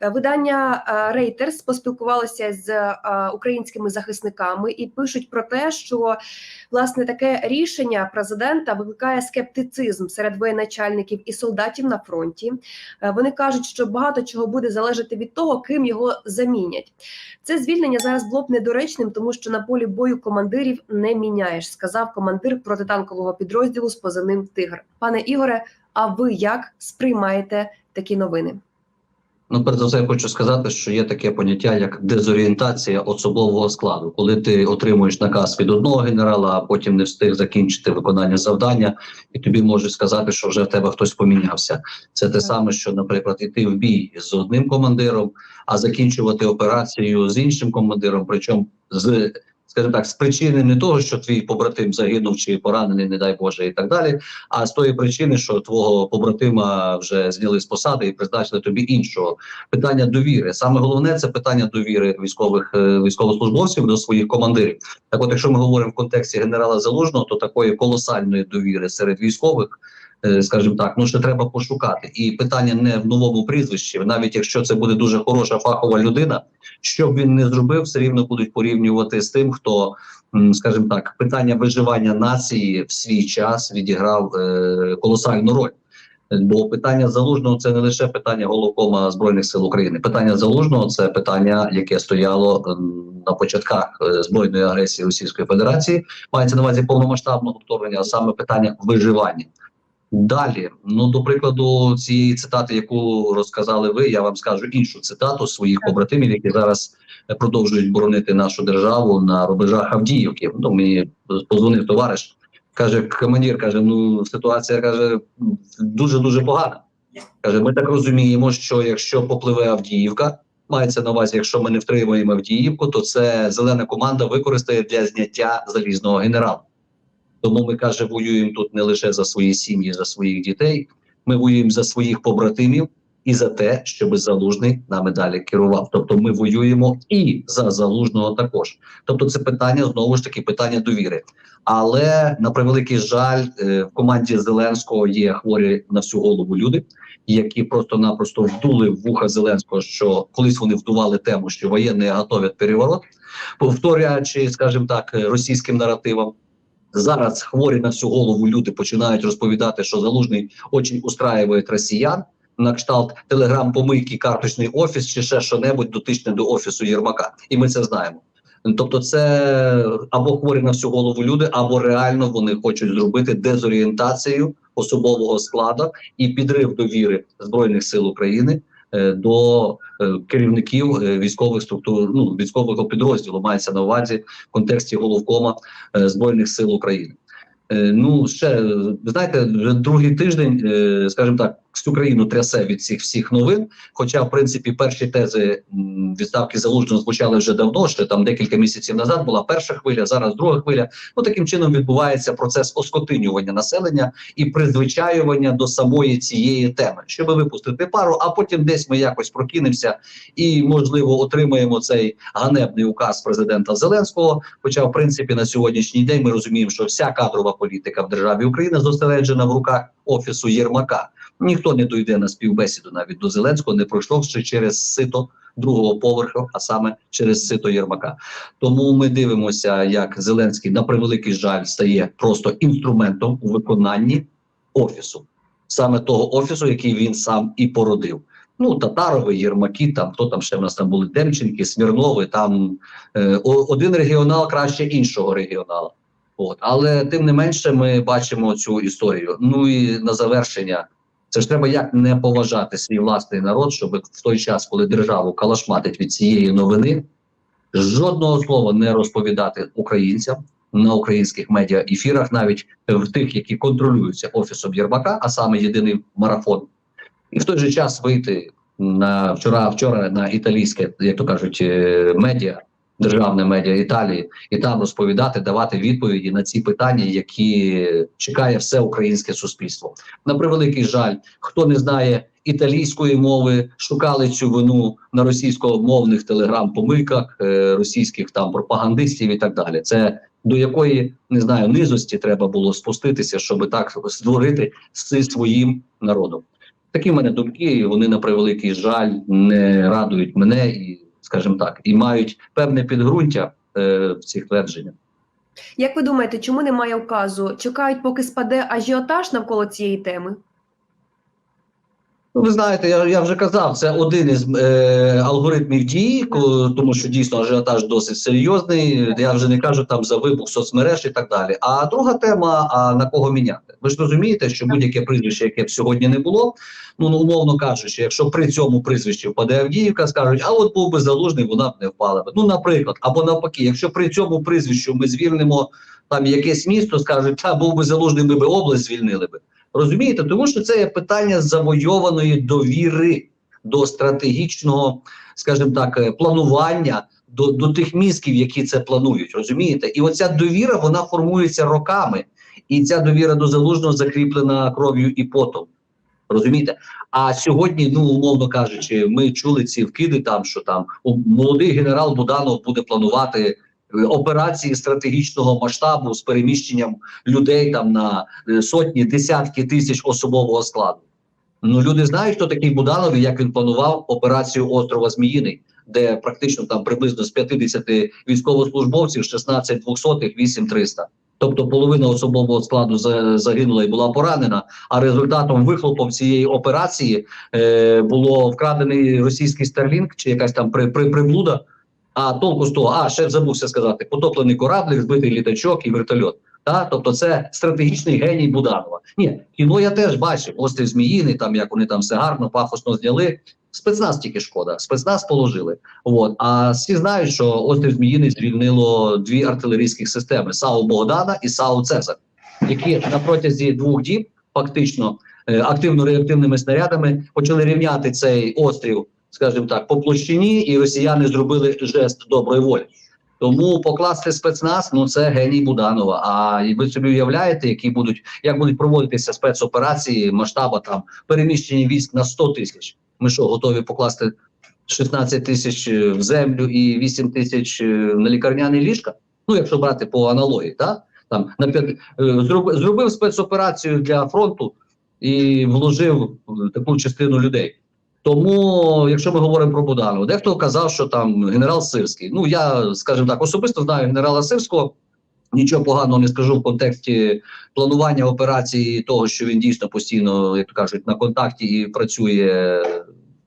Е, Видання е, Reuters поспілкувалося з е, українськими захисниками і пишуть про те, що власне таке рішення президента викликає скептицизм серед воєначальників і солдатів на фронті. Вони кажуть, що багато чого буде залежати від того, ким його замінять. Це звільнення зараз було б недоречним, тому що на полі бою командирів не міняєш, сказав командир протитанкового підрозділу з позивним Тигр. Пане Ігоре, а ви як сприймаєте такі новини? Ну, перш за все, я хочу сказати, що є таке поняття як дезорієнтація особового складу, коли ти отримуєш наказ від одного генерала, а потім не встиг закінчити виконання завдання, і тобі можуть сказати, що вже в тебе хтось помінявся. Це те саме, що, наприклад, іти в бій з одним командиром, а закінчувати операцію з іншим командиром, причому з скажімо так, з причини не того, що твій побратим загинув чи поранений, не дай Боже, і так далі, а з тої причини, що твого побратима вже зняли з посади і призначили тобі іншого. Питання довіри. Саме головне це питання довіри військових е, військовослужбовців до своїх командирів. Так, от, якщо ми говоримо в контексті генерала Залужного, то такої колосальної довіри серед військових. Е, Скажімо так, ну ще треба пошукати, і питання не в новому прізвищі, навіть якщо це буде дуже хороша фахова людина, що б він не зробив, все рівно будуть порівнювати з тим, хто, скажімо так, питання виживання нації в свій час відіграв е, колосальну роль. Бо питання залужного це не лише питання головкома збройних сил України. Питання залужного це питання, яке стояло на початках е, збройної агресії Російської Федерації. Мається на увазі повномасштабного вторгнення, а саме питання виживання. Далі, ну до прикладу, цієї цитати, яку розказали ви, я вам скажу іншу цитату своїх побратимів, які зараз продовжують боронити нашу державу на рубежах Авдіївки. Ну мені позвонив товариш, каже: командир, каже: ну ситуація каже дуже дуже погана. Каже, ми так розуміємо, що якщо попливе Авдіївка, мається на увазі, якщо ми не втримуємо Авдіївку, то це зелена команда використає для зняття залізного генерала. Тому ми каже, воюємо тут не лише за свої сім'ї, за своїх дітей. Ми воюємо за своїх побратимів і за те, щоб залужний нами далі керував. Тобто, ми воюємо і за залужного також. Тобто, це питання знову ж таки питання довіри. Але на превеликий жаль, е, в команді Зеленського є хворі на всю голову люди, які просто-напросто вдули в вуха Зеленського, що колись вони вдували тему, що воєнні готовлять переворот, повторюючи, скажімо так, російським наративам. Зараз хворі на всю голову люди починають розповідати, що залужний очень устраює росіян. На кшталт телеграм-помийки, карточний офіс чи ще що-небудь дотичне до офісу Єрмака, і ми це знаємо. Тобто, це або хворі на всю голову люди, або реально вони хочуть зробити дезорієнтацію особового складу і підрив довіри збройних сил України до е, керівників е, військових структур, ну військового підрозділу мається на увазі в контексті головкома е, збройних сил України. Е, Ну ще знаєте, другий тиждень, е, скажімо так, всю країну трясе від цих всіх новин. Хоча, в принципі, перші тези відставки залужного звучали вже давно, ще там декілька місяців назад була перша хвиля, зараз друга хвиля. Ну таким чином відбувається процес оскотинювання населення і призвичаювання до самої цієї теми, щоб випустити пару, а потім десь ми якось прокинемося і, можливо, отримаємо цей ганебний указ президента Зеленського. Хоча, в принципі, на сьогоднішній день ми розуміємо, що вся кадрова політика в державі Україна зосереджена в руках офісу Єрмака. Ніхто не дойде на співбесіду навіть до Зеленського, не пройшовши через сито другого поверху, а саме через сито Єрмака. Тому ми дивимося, як Зеленський на превеликий жаль стає просто інструментом у виконанні офісу, саме того офісу, який він сам і породив. Ну, Татарови, Єрмаки, там хто там ще в нас там були Демченки, Смірнови. Там е, один регіонал краще іншого регіонала. От, але тим не менше, ми бачимо цю історію. Ну і на завершення, це ж треба як не поважати свій власний народ, щоб в той час, коли державу калашматить від цієї новини, жодного слова не розповідати українцям на українських медіа ефірах, навіть в тих, які контролюються офісом Єрмака, а саме єдиний марафон, і в той же час вийти на вчора, вчора на італійське, як то кажуть, е, медіа. Державне медіа Італії і там розповідати, давати відповіді на ці питання, які чекає все українське суспільство. На превеликий жаль, хто не знає італійської мови, шукали цю вину на російськомовних телеграм-помилках, е, російських там пропагандистів і так далі. Це до якої не знаю низості треба було спуститися, щоб так створити з своїм народом. Такі в мене думки, і вони на превеликий жаль не радують мене і, скажімо так, і мають певне підґрунтя е, в цих твердженнях. Як ви думаєте, чому немає указу? Чекають, поки спаде ажіотаж навколо цієї теми? Ви знаєте, я, я вже казав, це один із е, алгоритмів дії, тому що дійсно ажіотаж досить серйозний. Я вже не кажу там за вибух соцмереж і так далі. А друга тема: а на кого міняти? Ви ж розумієте, що будь-яке прізвище, яке б сьогодні не було, ну ну, умовно кажучи, якщо при цьому прізвищі впаде Авдіївка, скажуть, а от був би залужний, вона б не впала. б. Ну, наприклад, або навпаки, якщо при цьому прізвищу ми звільнимо там якесь місто, скажуть, та був би залужний, ми би область звільнили би. Розумієте, тому що це є питання завойованої довіри до стратегічного, скажімо так, е, планування до, до тих мізків, які це планують. Розумієте, і оця довіра вона формується роками, і ця довіра до залужного закріплена кров'ю і потом. Розумієте? А сьогодні, ну умовно кажучи, ми чули ці вкиди там, що там молодий генерал Буданов буде планувати операції стратегічного масштабу з переміщенням людей там на е, сотні, десятки тисяч особового складу. Ну люди знають, хто такий Буданов і як він планував операцію острова Зміїний, де практично там приблизно з 50 військовослужбовців, 16 двохсотих, 8 300. Тобто половина особового складу за- загинула і була поранена. А результатом вихлопом цієї операції е, було вкрадений російський Старлінг чи якась там при, при, приблуда. А толку з того, а ще забувся сказати, потоплений кораблик, збитий літачок і вертольот. Та? Тобто це стратегічний геній Буданова. Ні, кіно я теж бачив. Острів Зміїний, там як вони там все гарно, пафосно зняли. Спецназ тільки шкода, спецназ положили. От. А всі знають, що острів Зміїний звільнило дві артилерійських системи: САУ Богдана і САУ Цезар, які на протязі двох діб фактично е, активно-реактивними снарядами почали рівняти цей острів, скажімо так, по площині, і росіяни зробили жест доброї волі. Тому покласти спецназ, ну це геній Буданова. А ви собі уявляєте, які будуть як будуть проводитися спецоперації масштаба там переміщення військ на 100 тисяч. Ми що готові покласти 16 тисяч е, в землю і 8 тисяч е, на лікарняні ліжка? Ну якщо брати по аналогії, так там на е, зроб- зробив спецоперацію для фронту і вложив таку частину людей. Тому, якщо ми говоримо про Буданова, дехто казав, що там генерал Сирський. Ну я скажімо так, особисто знаю генерала Сирського. Нічого поганого не скажу в контексті планування операції, того, що він дійсно постійно, як то кажуть, на контакті і працює.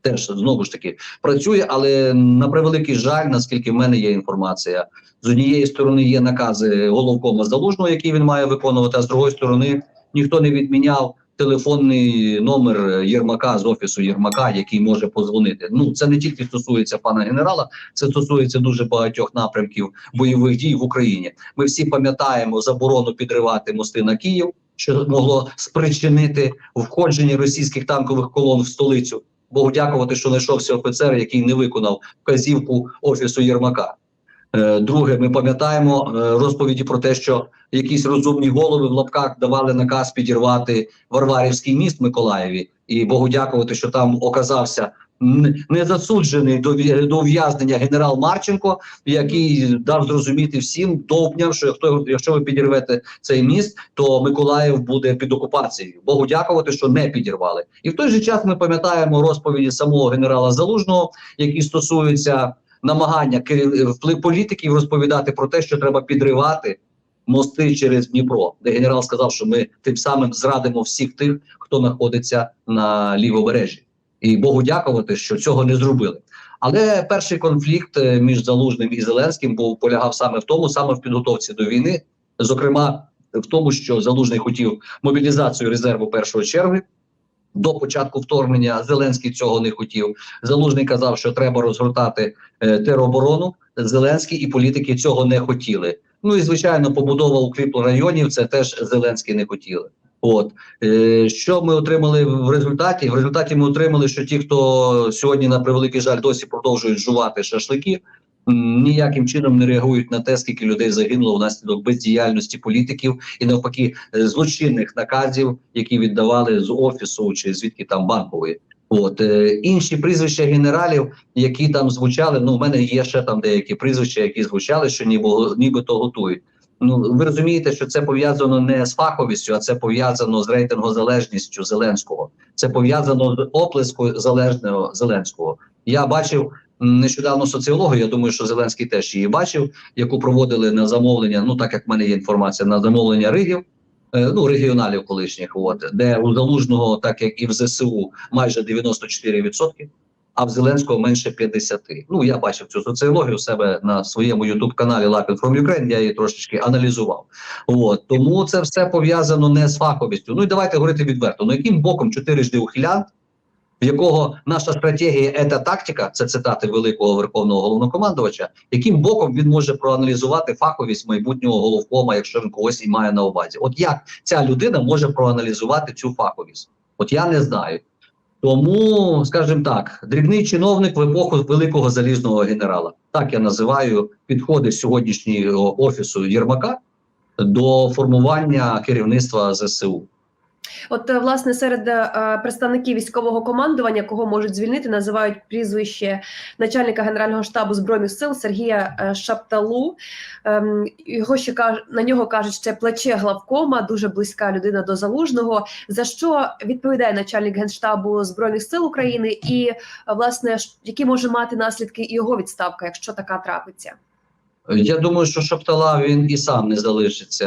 Теж знову ж таки працює, але на превеликий жаль, наскільки в мене є інформація, з однієї сторони є накази головкома залужного, які він має виконувати, а з другої сторони ніхто не відміняв телефонний номер Єрмака з офісу Єрмака, який може позвонити. Ну це не тільки стосується пана генерала, це стосується дуже багатьох напрямків бойових дій в Україні. Ми всі пам'ятаємо заборону підривати мости на Київ, що могло спричинити входження російських танкових колон в столицю. Богу дякувати, що знайшовся офіцер, який не виконав вказівку офісу Єрмака. Е, Друге, ми пам'ятаємо е, розповіді про те, що якісь розумні голови в лапках давали наказ підірвати Варварівський міст Миколаєві, і Богу дякувати, що там оказався незасуджений до ув'язнення генерал Марченко, який дав зрозуміти всім довбням, що хто якщо ви підірвете цей міст, то Миколаїв буде під окупацією. Богу дякувати, що не підірвали. І в той же час ми пам'ятаємо розповіді самого генерала Залужного, які стосуються намагання вплив політиків розповідати про те, що треба підривати мости через Дніпро, де генерал сказав, що ми тим самим зрадимо всіх тих, хто знаходиться на лівобережжі. І Богу дякувати, що цього не зробили. Але перший конфлікт е, між Залужним і Зеленським був полягав саме в тому, саме в підготовці до війни, зокрема в тому, що Залужний хотів мобілізацію резерву першої черги. До початку вторгнення Зеленський цього не хотів. Залужний казав, що треба розгортати е, тероборону. Зеленський і політики цього не хотіли. Ну і звичайно, побудова укріпрайонів це теж Зеленський не хотіли. От е, що ми отримали в результаті? В результаті ми отримали, що ті, хто сьогодні на превеликий жаль досі продовжують жувати шашлики, ніяким чином не реагують на те, скільки людей загинуло внаслідок бездіяльності політиків і навпаки е, злочинних наказів, які віддавали з офісу чи звідки там банкової. От е, інші прізвища генералів, які там звучали. Ну, в мене є ще там деякі прізвища, які звучали, що ніби нібито готують. Ну ви розумієте, що це пов'язано не з фаховістю, а це пов'язано з рейтингозалежністю Зеленського. Це пов'язано з оплескою залежного Зеленського. Я бачив нещодавно соціологію. Я думаю, що Зеленський теж її бачив, яку проводили на замовлення. Ну так як в мене є інформація на замовлення ригів. е, Ну, регіоналів колишніх, от де у залужного, так як і в ЗСУ, майже 94%, а в Зеленського менше 50%. Ну я бачив цю соціологію у себе на своєму youtube каналі Lapid from Ukraine, Я її трошечки аналізував. От тому це все пов'язано не з фаховістю. Ну і давайте говорити відверто. Ну яким боком чотирижди ухилянт, в якого наша стратегія це тактика, це цитати великого верховного головнокомандувача, яким боком він може проаналізувати фаховість майбутнього головкома, якщо він когось і має на увазі? От як ця людина може проаналізувати цю фаховість? От я не знаю. Тому, скажімо так, дрібний чиновник в епоху великого залізного генерала. Так я називаю підходи сьогоднішнього офісу Єрмака до формування керівництва ЗСУ. От е, власне серед е, представників військового командування, кого можуть звільнити, називають прізвище начальника генерального штабу збройних сил Сергія е, Шапталу. Ем, Його ще каж... на нього кажуть, що це плече главкома, дуже близька людина до залужного. За що відповідає начальник генштабу збройних сил України, і е, власне які може мати наслідки його відставка, якщо така трапиться? Я думаю, що Шаптала він і сам не залишиться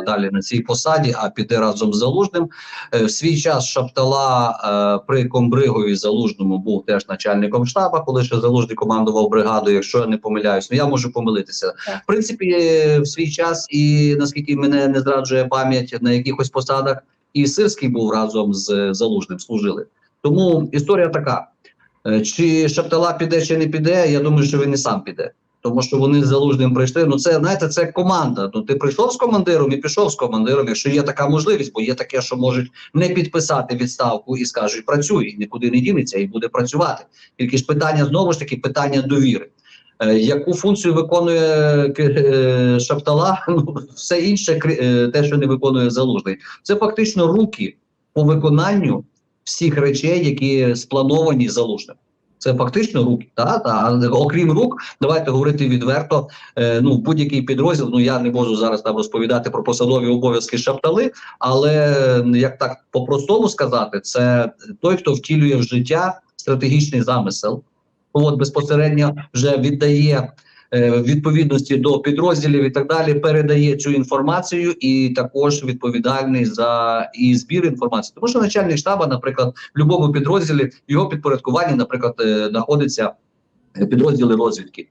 далі на цій посаді, а піде разом з залужним. Е, В свій час Шаптала е, при Комбригові залужному був теж начальником штаба, коли ще залужний командував бригадою. Якщо я не помиляюсь, ну я можу помилитися. В принципі, е, в свій час, і наскільки мене не зраджує пам'ять на якихось посадах, і Сирський був разом з залужним, служили. Тому історія така: чи Шаптала піде, чи не піде, я думаю, що він і сам піде. Тому що вони з залужним прийшли. Ну це знаєте, це команда. Ну ти прийшов з командиром і пішов з командиром, якщо є така можливість, бо є таке, що можуть не підписати відставку і скажуть працюй, і нікуди не дінеться і буде працювати. Тільки ж питання знову ж таки питання довіри. Е, яку функцію виконує е, Шаптала? Ну все інше, е, те, що не виконує залужний, це фактично руки по виконанню всіх речей, які сплановані залужним. Це фактично руки, та, та окрім рук, давайте говорити відверто. Е, ну, будь-який підрозділ. Ну я не можу зараз там розповідати про посадові обов'язки шаптали, але як так по-простому сказати, це той, хто втілює в життя стратегічний замисел. От безпосередньо вже віддає відповідності до підрозділів і так далі, передає цю інформацію, і також відповідальний за і збір інформації. Тому що начальник штаба, наприклад, в будь-якому підрозділі його підпорядкуванні, наприклад, е, знаходиться е, підрозділи розвідки.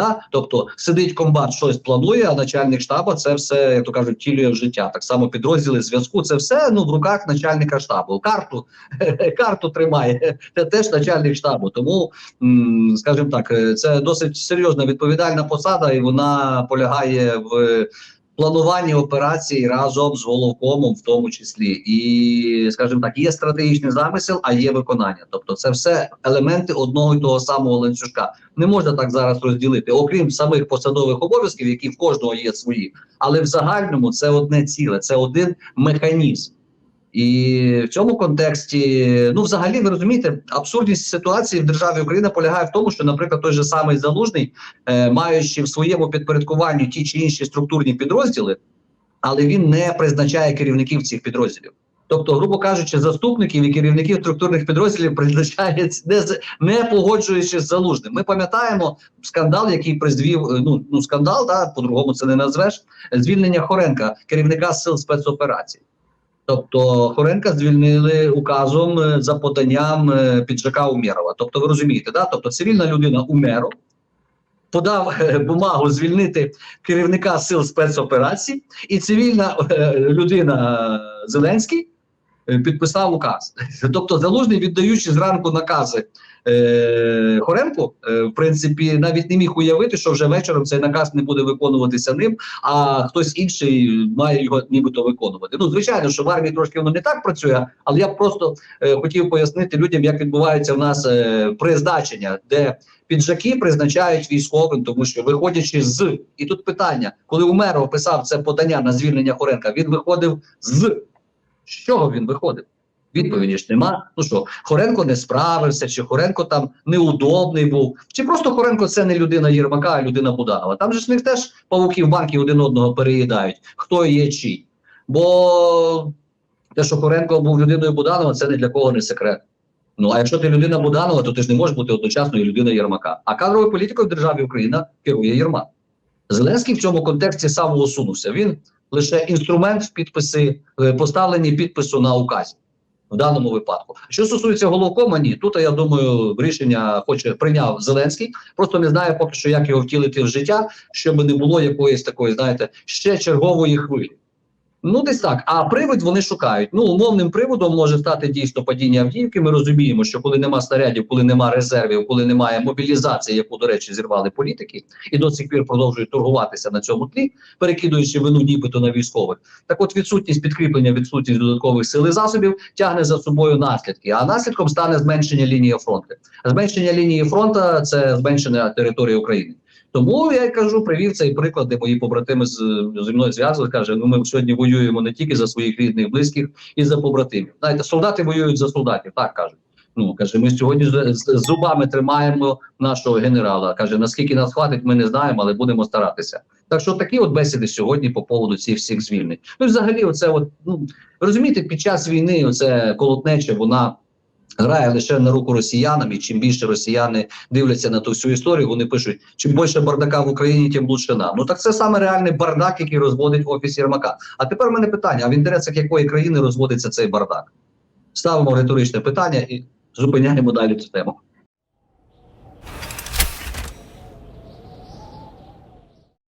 Да? Тобто сидить комбат, щось планує, а начальник штабу це все, як то кажуть, тілює в життя. Так само підрозділи зв'язку. Це все ну в руках начальника штабу. Карту карту тримає. Це теж начальник штабу. Тому, скажімо так, е, це досить серйозна відповідальна посада, і вона полягає в плануванні операцій разом з головкомом, в тому числі. І, скажімо так, є стратегічний замисел, а є виконання. Тобто, це все елементи одного і того самого ланцюжка. Не можна так зараз розділити, окрім самих посадових обов'язків, які в кожного є свої, але в загальному це одне ціле, це один механізм. І в цьому контексті, ну взагалі, ви розумієте, абсурдність ситуації в державі Україна полягає в тому, що, наприклад, той же самий залужний, е, маючи в своєму підпорядкуванні ті чи інші структурні підрозділи, але він не призначає керівників цих підрозділів. Тобто, грубо кажучи, заступників і керівників структурних підрозділів призначає не, не погоджуючись з залужним. Ми пам'ятаємо скандал, який призвів е, ну, ну скандал, да, по-другому це не назвеш. Звільнення Хоренка, керівника сил спецоперацій. Тобто Хоренка звільнили указом е, за поданням е, піджака Умєрова. Тобто, ви розумієте, да? тобто цивільна людина Умеров подав е, бумагу звільнити керівника сил спецоперацій, і цивільна людина Зеленський підписав указ. Тобто, залужний, віддаючи зранку накази е, Хоренку, е, в принципі, навіть не міг уявити, що вже вечором цей наказ не буде виконуватися ним, а хтось інший має його нібито виконувати. Ну, звичайно, що в армії трошки воно не так працює, але я просто е, хотів пояснити людям, як відбувається в нас е, призначення, де піджаки призначають військовим, тому що виходячи з і тут питання, коли Умеров писав це подання на звільнення Хоренка, він виходив з з чого він виходив? Відповіді ж нема. Ну що, Хоренко не справився, чи Хоренко там неудобний був, чи просто Хоренко це не людина Єрмака, а людина Буданова. Там же ж них теж павуків банки один одного переїдають, хто є чий. Бо те, що Хоренко був людиною Буданова, це не для кого не секрет. Ну а якщо ти людина Буданова, то ти ж не можеш бути одночасно і людина Єрмака. А кадровою політикою в державі Україна керує Єрмак. Зеленський в цьому контексті самоусунувся. Він лише інструмент в підписи, е, поставлені підпису на указі в даному випадку. Що стосується головкома, ні. Тут я думаю, рішення хоче прийняв Зеленський. Просто не знає поки що, як його втілити в життя, щоб не було якоїсь такої, знаєте, ще чергової хвилі. Ну, десь так. А привид вони шукають. Ну, умовним приводом може стати дійсно падіння Авдіївки. Ми розуміємо, що коли нема снарядів, коли нема резервів, коли немає мобілізації, яку, до речі, зірвали політики, і до сих пір продовжують торгуватися на цьому тлі, перекидуючи вину нібито на військових. Так, от відсутність підкріплення, відсутність додаткових сил і засобів тягне за собою наслідки. А наслідком стане зменшення лінії фронту. Зменшення лінії фронту – це зменшення території України. Тому я кажу, привів цей приклад, де мої побратими з зі мною зв'язували. каже: ну ми сьогодні воюємо не тільки за своїх рідних, близьких і за побратимів. Знаєте, солдати воюють за солдатів, так кажуть. Ну каже, ми сьогодні з, зубами тримаємо нашого генерала. каже, наскільки нас хватить, ми не знаємо, але будемо старатися. Так що такі от бесіди сьогодні по поводу цих всіх звільнень. Ну взагалі, оце от ну розумієте, під час війни оце колотнече, вона. Грає лише на руку росіянам, і чим більше росіяни дивляться на ту всю історію, вони пишуть: чим більше бардака в Україні, тим лучше нам. Ну так це саме реальний бардак, який розводить офіс Єрмака. А тепер в мене питання: а в інтересах якої країни розводиться цей бардак? Ставимо риторичне питання і зупиняємо далі цю тему.